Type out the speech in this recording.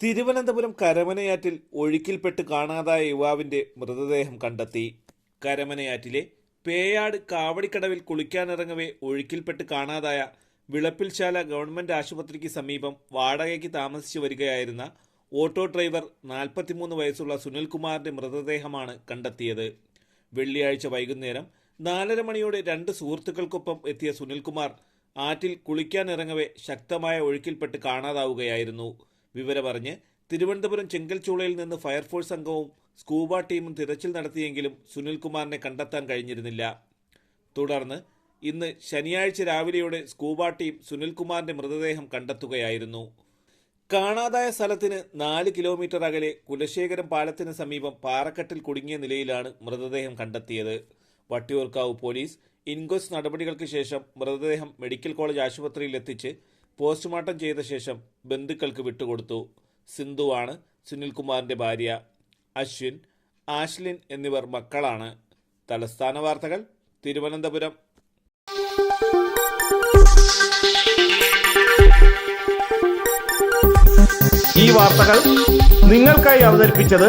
തിരുവനന്തപുരം കരമനയാറ്റിൽ ഒഴുക്കിൽപ്പെട്ട് കാണാതായ യുവാവിന്റെ മൃതദേഹം കണ്ടെത്തി. കരമനയാറ്റിലെ പേയാട് കാവടിക്കടവിൽ കുളിക്കാനിറങ്ങവേ ഒഴുക്കിൽപ്പെട്ട് കാണാതായ വിളപ്പിൽശാല ഗവൺമെന്റ് ആശുപത്രിക്ക് സമീപം വാടകയ്ക്ക് താമസിച്ചു വരികയായിരുന്ന ഓട്ടോ ഡ്രൈവർ നാൽപ്പത്തിമൂന്ന് വയസ്സുള്ള സുനിൽകുമാറിന്റെ മൃതദേഹമാണ് കണ്ടെത്തിയത്. വെള്ളിയാഴ്ച വൈകുന്നേരം നാലര മണിയോടെ രണ്ട് സുഹൃത്തുക്കൾക്കൊപ്പം എത്തിയ സുനിൽകുമാർ ആറ്റിൽ കുളിക്കാനിറങ്ങവേ ശക്തമായ ഒഴുക്കിൽപ്പെട്ട് കാണാതാവുകയായിരുന്നു. വിവരമറിഞ്ഞ് തിരുവനന്തപുരം ചെങ്കൽച്ചൂളയിൽ നിന്ന് ഫയർഫോഴ്സ് സംഘവും സ്കൂബ ടീമും തിരച്ചിൽ നടത്തിയെങ്കിലും സുനിൽകുമാറിനെ കണ്ടെത്താൻ കഴിഞ്ഞിരുന്നില്ല. തുടർന്ന് ഇന്ന് ശനിയാഴ്ച രാവിലെയോടെ സ്കൂബ ടീം സുനിൽകുമാറിന്റെ മൃതദേഹം കണ്ടെത്തുകയായിരുന്നു. കാണാതായ സ്ഥലത്തിന് നാല് കിലോമീറ്റർ അകലെ കുലശേഖരം പാലത്തിന് സമീപം പാറക്കെട്ടിൽ കുടുങ്ങിയ നിലയിലാണ് മൃതദേഹം കണ്ടെത്തിയത്. വട്ടിയൂർക്കാവ് പോലീസ് ഇൻക്വസ്റ്റ് നടപടികൾക്ക് ശേഷം മൃതദേഹം മെഡിക്കൽ കോളേജ് ആശുപത്രിയിൽ എത്തിച്ച് പോസ്റ്റ്മോർട്ടം ചെയ്ത ശേഷം ബന്ധുക്കൾക്ക് വിട്ടുകൊടുത്തു. സിന്ധുവാണ് സുനിൽകുമാറിന്റെ ഭാര്യ അശ്വിൻ ആശ്ലിൻ എന്നിവർ മക്കളാണ്. തലസ്ഥാന വാർത്തകൾ തിരുവനന്തപുരം. ഈ വാർത്തകൾ നിങ്ങൾക്കായി അവതരിപ്പിച്ചത്